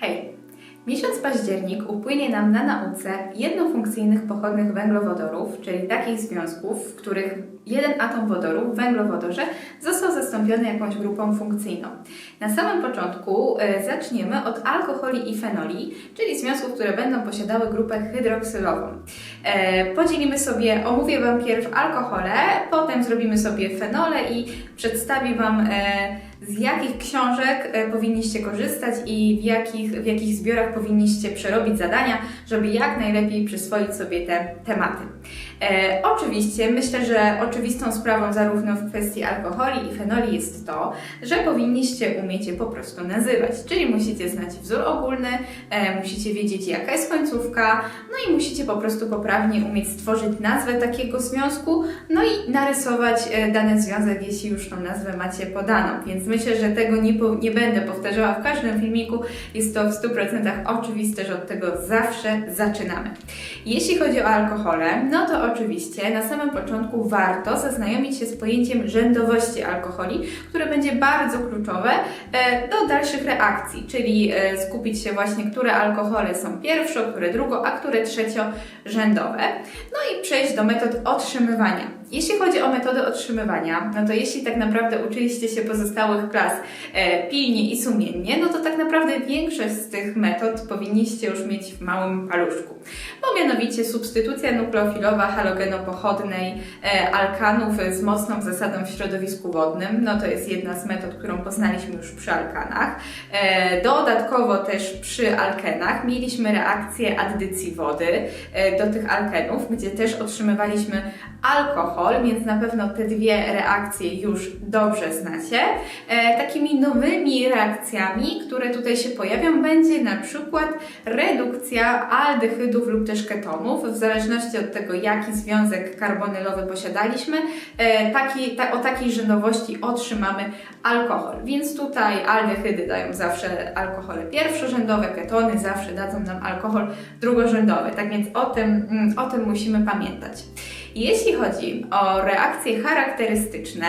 Hej! Miesiąc październik upłynie nam na nauce jednofunkcyjnych pochodnych węglowodorów, czyli takich związków, w których jeden atom wodoru w węglowodorze został zastąpiony jakąś grupą funkcyjną. Na samym początku e, zaczniemy od alkoholi i fenoli, czyli związków, które będą posiadały grupę hydroksylową. E, podzielimy sobie, omówię Wam pierw alkohole, potem zrobimy sobie fenole i przedstawię Wam e, z jakich książek powinniście korzystać i w jakich, w jakich zbiorach powinniście przerobić zadania, żeby jak najlepiej przyswoić sobie te tematy. E, oczywiście myślę, że oczywistą sprawą zarówno w kwestii alkoholi i fenoli jest to, że powinniście umieć je po prostu nazywać, czyli musicie znać wzór ogólny, e, musicie wiedzieć jaka jest końcówka, no i musicie po prostu poprawnie umieć stworzyć nazwę takiego związku, no i narysować e, dany związek, jeśli już tą nazwę macie podaną. Więc myślę, że tego nie, po, nie będę powtarzała w każdym filmiku. Jest to w 100% oczywiste, że od tego zawsze zaczynamy. Jeśli chodzi o alkohole, no to oczywiście na samym początku warto zaznajomić się z pojęciem rzędowości alkoholi, które będzie bardzo kluczowe e, do dalszych reakcji, czyli e, skupić się właśnie, które alkohole są pierwszo, które drugo, a które trzeciorzędowe. No i przejść do metod otrzymywania. Jeśli chodzi o metody otrzymywania, no to jeśli tak naprawdę uczyliście się pozostałych klas e, pilnie i sumiennie, no to tak naprawdę większość z tych metod powinniście już mieć w małym paluszku. Bo mianowicie substytucja nukleofilowa halogenopochodnej e, alkanów z mocną zasadą w środowisku wodnym, no to jest jedna z metod, którą poznaliśmy już przy alkanach. E, dodatkowo też przy alkenach mieliśmy reakcję addycji wody e, do tych alkenów, gdzie też otrzymywaliśmy alkohol, więc na pewno te dwie reakcje już dobrze znacie. E, takimi nowymi reakcjami, które tutaj się pojawią, będzie na przykład redukcja aldehydów lub też ketonów, w zależności od tego, jaki związek karbonylowy posiadaliśmy, e, taki, ta, o takiej rzędowości otrzymamy alkohol. Więc tutaj aldehydy dają zawsze alkohole pierwszorzędowe, ketony zawsze dadzą nam alkohol drugorzędowy. Tak więc o tym, mm, o tym musimy pamiętać. Jeśli chodzi o reakcje charakterystyczne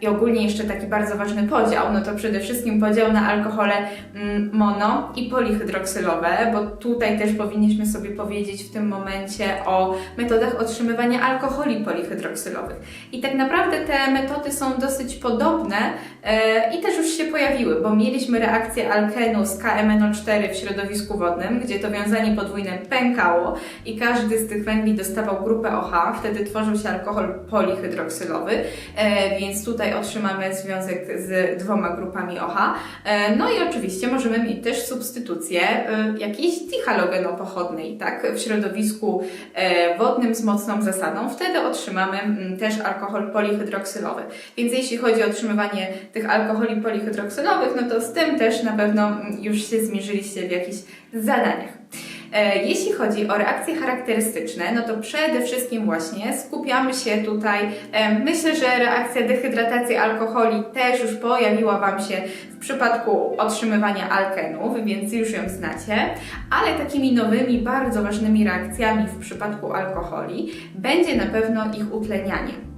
i ogólnie jeszcze taki bardzo ważny podział, no to przede wszystkim podział na alkohole mm, mono i polihydroksylowe, bo tutaj też powinniśmy sobie powiedzieć w tym momencie o metodach otrzymywania alkoholi polihydroksylowych. I tak naprawdę te metody są dosyć podobne e, i też już się pojawiły, bo mieliśmy reakcję alkenu z KMNO4 w środowisku wodnym, gdzie to wiązanie podwójne pękało i każdy z tych węgli dostawał grupę OH, wtedy tworzył się alkohol polihydroksylowy, e, więc tutaj otrzymamy związek z dwoma grupami OH. No i oczywiście możemy mieć też substytucję e, jakiejś dihalogenopochodnej, tak, w środowisku e, wodnym z mocną zasadą. Wtedy otrzymamy mm, też alkohol polihydroksylowy. Więc jeśli chodzi o otrzymywanie tych alkoholi polihydroksylowych, no to z tym też na pewno mm, już się zmierzyliście w jakichś zadaniach. E, Jeśli chodzi o reakcje charakterystyczne, no to przede wszystkim właśnie skupiamy się tutaj. e, Myślę, że reakcja dehydratacji alkoholi też już pojawiła Wam się w przypadku otrzymywania alkenów, więc już ją znacie, ale takimi nowymi, bardzo ważnymi reakcjami w przypadku alkoholi będzie na pewno ich utlenianie.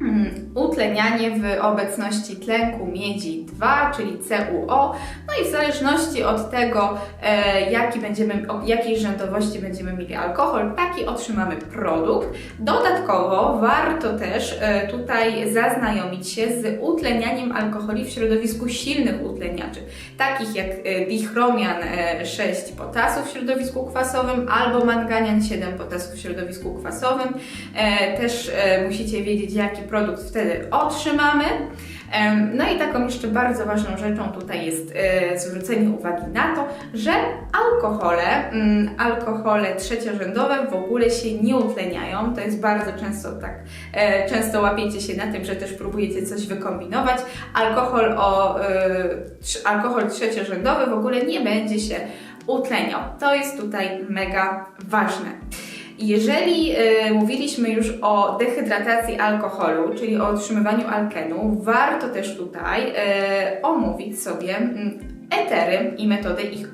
Mm, Utlenianie w obecności tlenku miedzi 2, czyli CuO. No i w zależności od tego, e, jaki będziemy, o jakiej rzędowości będziemy mieli alkohol, taki otrzymamy produkt. Dodatkowo warto też e, tutaj zaznajomić się z utlenianiem alkoholi w środowisku silnych utleniaczy, takich jak e, dichromian e, 6 potasu w środowisku kwasowym albo manganian 7 potasu w środowisku kwasowym. E, Też e, musicie wiedzieć, jaki produkt wtedy otrzymamy. No i taką jeszcze bardzo ważną rzeczą tutaj jest e, zwrócenie uwagi na to, że alkohole, mm, alkohole trzeciorzędowe w ogóle się nie utleniają. To jest bardzo często tak, e, często łapiecie się na tym, że też próbujecie coś wykombinować. Alkohol, o, e, alkohol trzeciorzędowy w ogóle nie będzie się utleniał. To jest tutaj mega ważne. Jeżeli e, mówiliśmy już o dehydratacji alkoholu, czyli o otrzymywaniu alkenu, warto też tutaj e, omówić sobie mm, etery i metodę ich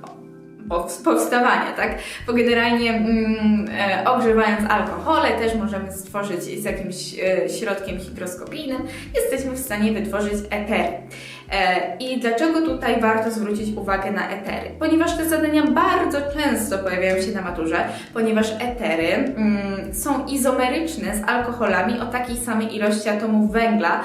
pow- powstawania, tak? Bo generalnie mm, e, ogrzewając alkohole też możemy stworzyć z jakimś e, środkiem higroskopijnym, jesteśmy w stanie wytworzyć etery. E, I dlaczego tutaj warto zwrócić uwagę na etery? Ponieważ te zadania bardzo często pojawiają się na maturze, ponieważ etery mm, są izomeryczne z alkoholami o takiej samej ilości atomów węgla,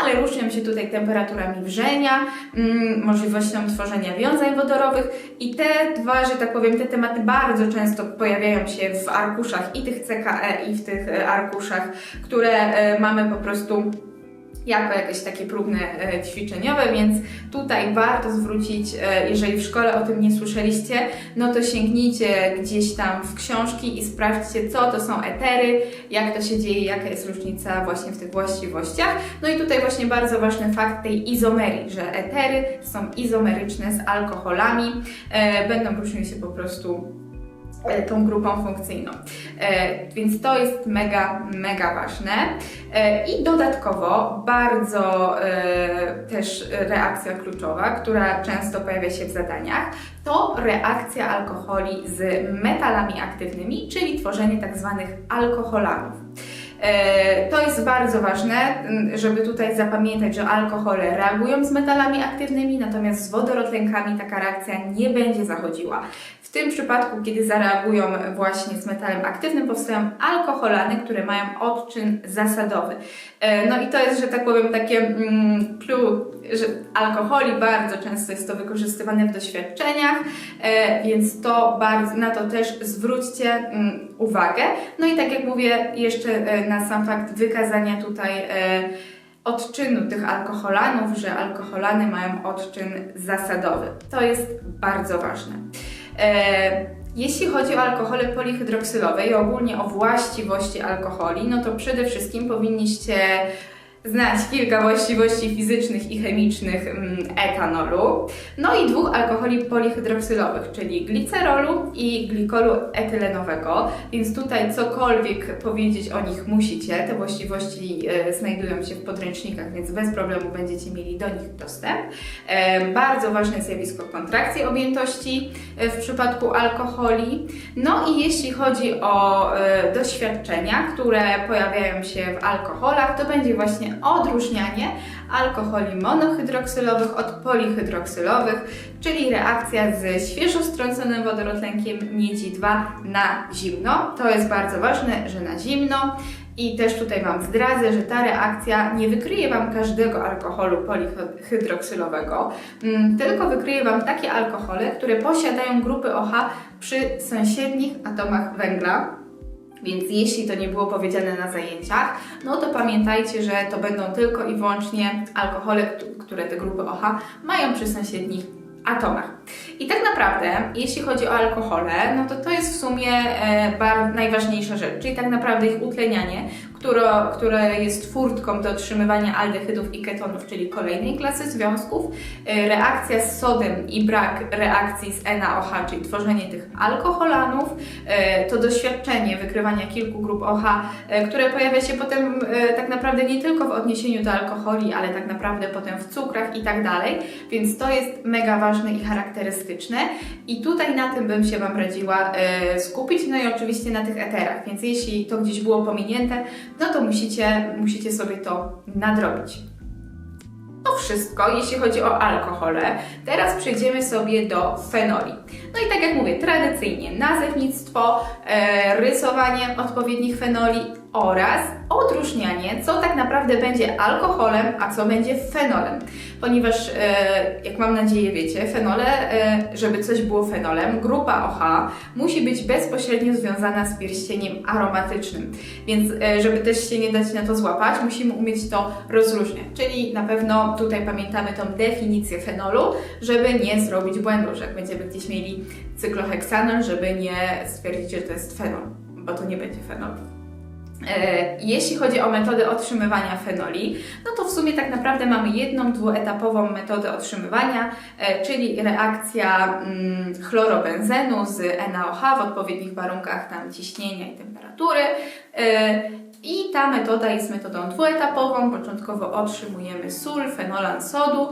ale różnią się tutaj temperaturami wrzenia, mm, możliwością tworzenia wiązań wodorowych i te dwa, że tak powiem, te tematy bardzo często pojawiają się w arkuszach i tych CKE i w tych e, arkuszach, które e, mamy po prostu jako jakieś takie próbne e, ćwiczeniowe, więc tutaj warto zwrócić, e, jeżeli w szkole o tym nie słyszeliście, no to sięgnijcie gdzieś tam w książki i sprawdźcie, co to są etery, jak to się dzieje, jaka jest różnica właśnie w tych właściwościach. No i tutaj właśnie bardzo ważny fakt tej izomerii, że etery są izomeryczne z alkoholami, e, będą różniły się po prostu tą grupą funkcyjną. E, więc to jest mega, mega ważne. E, I dodatkowo bardzo e, też reakcja kluczowa, która często pojawia się w zadaniach, to reakcja alkoholi z metalami aktywnymi, czyli tworzenie tak zwanych alkoholanów. E, To jest bardzo ważne, żeby tutaj zapamiętać, że alkohole reagują z metalami aktywnymi, natomiast z wodorotlenkami taka reakcja nie będzie zachodziła. Tym przypadku, kiedy zareagują właśnie z metalem aktywnym, powstają alkoholany, które mają odczyn zasadowy. E, No i to jest, że tak powiem, takie mm, clue, że alkoholi bardzo często jest to wykorzystywane w doświadczeniach, e, więc to bardzo, na to też zwróćcie mm, uwagę. No i tak jak mówię, jeszcze e, na sam fakt wykazania tutaj odczynu tych alkoholanów, że alkoholany mają odczyn zasadowy. To jest bardzo ważne. E, jeśli chodzi o alkohole polihydroksylowe i ogólnie o właściwości alkoholi, no to przede wszystkim powinniście znać kilka właściwości fizycznych i chemicznych mm, etanolu, no i dwóch alkoholi polihydroksylowych, czyli glicerolu i glikolu etylenowego, więc tutaj cokolwiek powiedzieć o nich musicie, te właściwości e, znajdują się w podręcznikach, więc bez problemu będziecie mieli do nich dostęp. E, bardzo ważne zjawisko kontrakcji objętości e, w przypadku alkoholi. No i jeśli chodzi o doświadczenia, które pojawiają się w alkoholach, to będzie właśnie odróżnianie alkoholi monohydroksylowych od polihydroksylowych, czyli reakcja z świeżo strąconym wodorotlenkiem miedzi 2 na zimno. To jest bardzo ważne, że na zimno. I też tutaj Wam zdradzę, że ta reakcja nie wykryje Wam każdego alkoholu polihydroksylowego, mm, tylko wykryje Wam takie alkohole, które posiadają grupy OH przy sąsiednich atomach węgla. Więc jeśli to nie było powiedziane na zajęciach, no to pamiętajcie, że to będą tylko i wyłącznie alkohole, któ- które te grupy OH mają przy sąsiednich atomach. I tak naprawdę, jeśli chodzi o alkohole, no to to jest w sumie e, najważniejsza rzecz, czyli tak naprawdę ich utlenianie, które, które jest furtką do otrzymywania aldehydów i ketonów, czyli kolejnej klasy związków, e, reakcja z sodem i brak reakcji z NaOH, czyli tworzenie tych alkoholanów, e, to doświadczenie wykrywania kilku grup OH, e, które pojawia się potem e, tak naprawdę nie tylko w odniesieniu do alkoholi, ale tak naprawdę potem w cukrach i tak dalej, więc to jest mega ważne i charakterystyczne. I tutaj na tym bym się Wam radziła e, skupić, no i oczywiście na tych eterach, więc jeśli to gdzieś było pominięte, no to musicie, musicie sobie to nadrobić. To wszystko, jeśli chodzi o alkohole. Teraz przejdziemy sobie do fenoli. No i tak jak mówię, tradycyjnie nazewnictwo, e, rysowanie odpowiednich fenoli oraz odróżnianie, co tak naprawdę będzie alkoholem, a co będzie fenolem. Ponieważ, e, jak mam nadzieję wiecie, fenole, e, żeby coś było fenolem, grupa OH musi być bezpośrednio związana z pierścieniem aromatycznym. Więc, e, żeby też się nie dać na to złapać, musimy umieć to rozróżniać. Czyli na pewno tutaj pamiętamy tą definicję fenolu, żeby nie zrobić błędu, że jak będziemy gdzieś mieli cykloheksanol, żeby nie stwierdzić, że to jest fenol, bo to nie będzie fenol. E, Jeśli chodzi o metodę otrzymywania fenoli, no to w sumie tak naprawdę mamy jedną dwuetapową metodę otrzymywania, e, czyli reakcja mm, chlorobenzenu z NaOH w odpowiednich warunkach tam ciśnienia i temperatury. I ta metoda jest metodą dwuetapową. Początkowo otrzymujemy sól, fenolan sodu,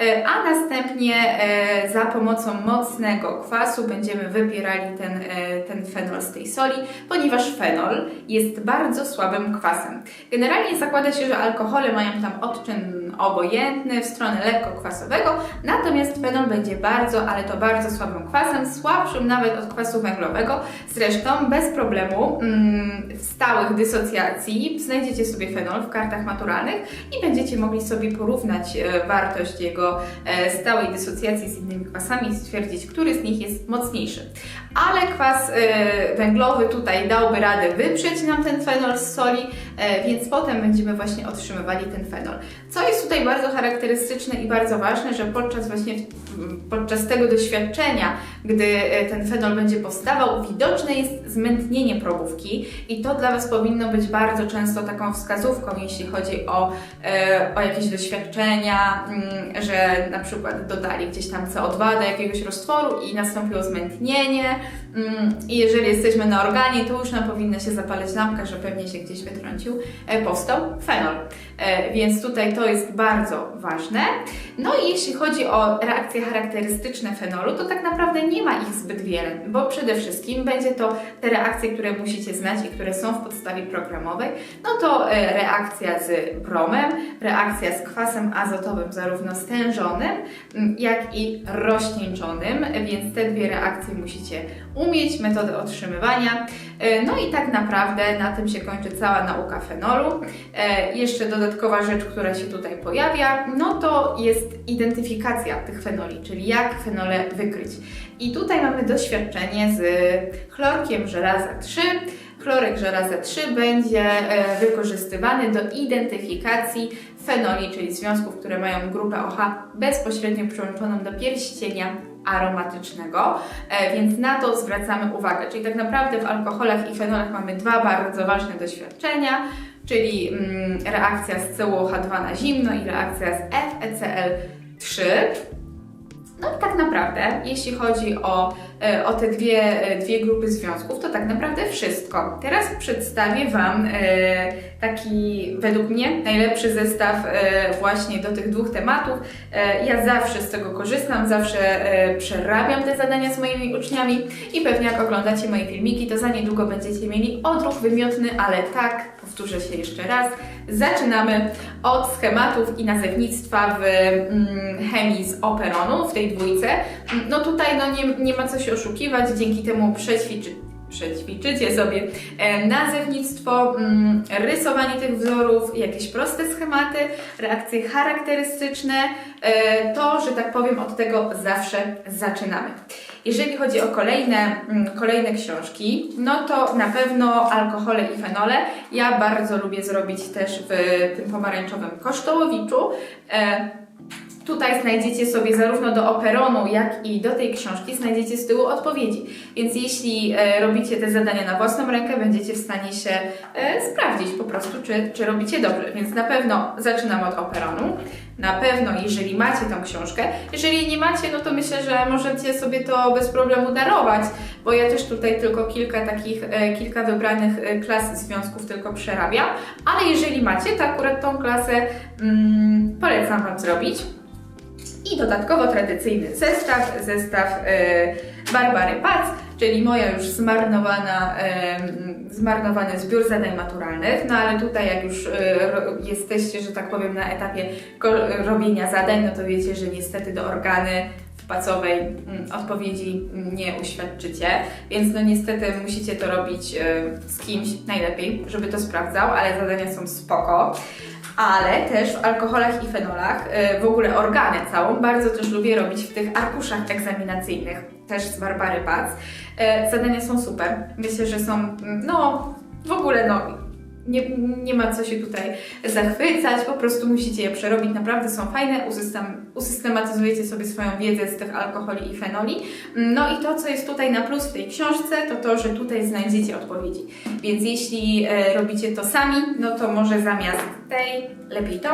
e, a następnie e, za pomocą mocnego kwasu będziemy wypierali ten, e, ten fenol z tej soli, ponieważ fenol jest bardzo słabym kwasem. Generalnie zakłada się, że alkohole mają tam odczyn obojętny, w stronę lekko kwasowego, natomiast fenol będzie bardzo, ale to bardzo słabym kwasem, słabszym nawet od kwasu węglowego. Zresztą bez problemu mm, w stałych dysocjacji znajdziecie sobie fenol w kartach maturalnych i będziecie mogli sobie porównać e, wartość jego e, stałej dysocjacji z innymi kwasami i stwierdzić, który z nich jest mocniejszy. Ale kwas e, węglowy tutaj dałby radę wyprzeć nam ten fenol z soli, e, więc potem będziemy właśnie otrzymywali ten fenol. Co jest tutaj bardzo charakterystyczne i bardzo ważne, że podczas właśnie podczas tego doświadczenia, gdy e, ten fenol będzie powstawał, widoczne jest zmętnienie probówki i to dla Was powinno być bardzo często taką wskazówką, jeśli chodzi o, e, o jakieś doświadczenia, mm, że na przykład dodali gdzieś tam CO2 do jakiegoś roztworu i nastąpiło zmętnienie i jeżeli jesteśmy na organie, to już nam powinna się zapalać lampka, że pewnie się gdzieś wytrącił, e, powstał fenol. E, więc tutaj to jest bardzo ważne. No i jeśli chodzi o reakcje charakterystyczne fenolu, to tak naprawdę nie ma ich zbyt wiele, bo przede wszystkim będzie to te reakcje, które musicie znać i które są w podstawie programowej, no to e, reakcja z bromem, reakcja z kwasem azotowym, zarówno stężonym, m, jak i rozcieńczonym, więc te dwie reakcje musicie umieć, metodę otrzymywania. E, No i tak naprawdę na tym się kończy cała nauka fenolu. E, Jeszcze dodatkowa rzecz, która się tutaj pojawia, no to jest identyfikacja tych fenoli, czyli jak fenole wykryć. I tutaj mamy doświadczenie z chlorkiem żelaza 3. Chlorek żelaza 3 będzie e, wykorzystywany do identyfikacji fenoli, czyli związków, które mają grupę OH bezpośrednio przyłączoną do pierścienia aromatycznego, e, więc na to zwracamy uwagę. Czyli tak naprawdę w alkoholach i fenolach mamy dwa bardzo ważne doświadczenia, czyli mm, reakcja z CuOH2 na zimno i reakcja z FeCl3. No i tak naprawdę, jeśli chodzi o, o te dwie, e, dwie grupy związków, to tak naprawdę wszystko. Teraz przedstawię Wam e, taki, według mnie, najlepszy zestaw e, właśnie do tych dwóch tematów. E, Ja zawsze z tego korzystam, zawsze e, przerabiam te zadania z moimi uczniami i pewnie jak oglądacie moje filmiki, to za niedługo będziecie mieli odruch wymiotny, ale tak, powtórzę się jeszcze raz, zaczynamy od schematów i nazewnictwa w mm, chemii z operonu, w tej dwójce. No tutaj no nie, nie ma co się oszukiwać, dzięki temu przećwiczy, przećwiczycie sobie e, nazewnictwo, mm, rysowanie tych wzorów, jakieś proste schematy, reakcje charakterystyczne, e, to, że tak powiem, od tego zawsze zaczynamy. Jeżeli chodzi o kolejne, mm, kolejne książki, no to na pewno alkohole i fenole. Ja bardzo lubię zrobić też w tym pomarańczowym kosztołowiczu. Tutaj znajdziecie sobie zarówno do operonu, jak i do tej książki znajdziecie z tyłu odpowiedzi. Więc jeśli e, robicie te zadania na własną rękę, będziecie w stanie się e, sprawdzić po prostu, czy, czy robicie dobrze. Więc na pewno zaczynam od operonu. Na pewno, jeżeli macie tą książkę. Jeżeli nie macie, no to myślę, że możecie sobie to bez problemu darować, bo ja też tutaj tylko kilka takich, e, kilka wybranych klas związków tylko przerabiam. Ale jeżeli macie, to akurat tą klasę mm, polecam Wam zrobić. I dodatkowo tradycyjny zestaw, zestaw e, Barbary Pac, czyli moja już zmarnowana, e, zmarnowany zbiór zadań maturalnych. No ale tutaj jak już e, jesteście, że tak powiem, na etapie robienia zadań, no to wiecie, że niestety do organy pacowej mm, odpowiedzi nie uświadczycie, więc no niestety musicie to robić z kimś najlepiej, żeby to sprawdzał, ale zadania są spoko ale też w alkoholach i fenolach, y, w ogóle organę całą, bardzo też lubię robić w tych arkuszach egzaminacyjnych, też z Barbary Pac. Y, Zadania są super. Myślę, że są, mm, no, w ogóle, no, nie, nie ma co się tutaj zachwycać, po prostu musicie je przerobić, naprawdę są fajne, usystem, usystematyzujecie sobie swoją wiedzę z tych alkoholi i fenoli. No i to, co jest tutaj na plus w tej książce, to to, że tutaj znajdziecie odpowiedzi. Więc jeśli e, robicie to sami, no to może zamiast tej, lepiej tą,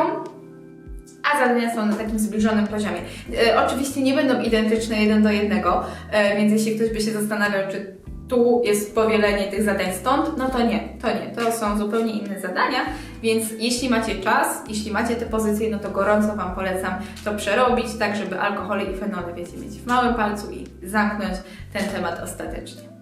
a zadania są na takim zbliżonym poziomie. E, oczywiście nie będą identyczne jeden do jednego, e, więc jeśli ktoś by się zastanawiał, czy tu jest powielenie tych zadań stąd, no to nie, to nie, to są zupełnie inne zadania, więc jeśli macie czas, jeśli macie te pozycje, no to gorąco Wam polecam to przerobić, tak żeby alkohole i fenole, wiecie, mieć w małym palcu i zamknąć ten temat ostatecznie.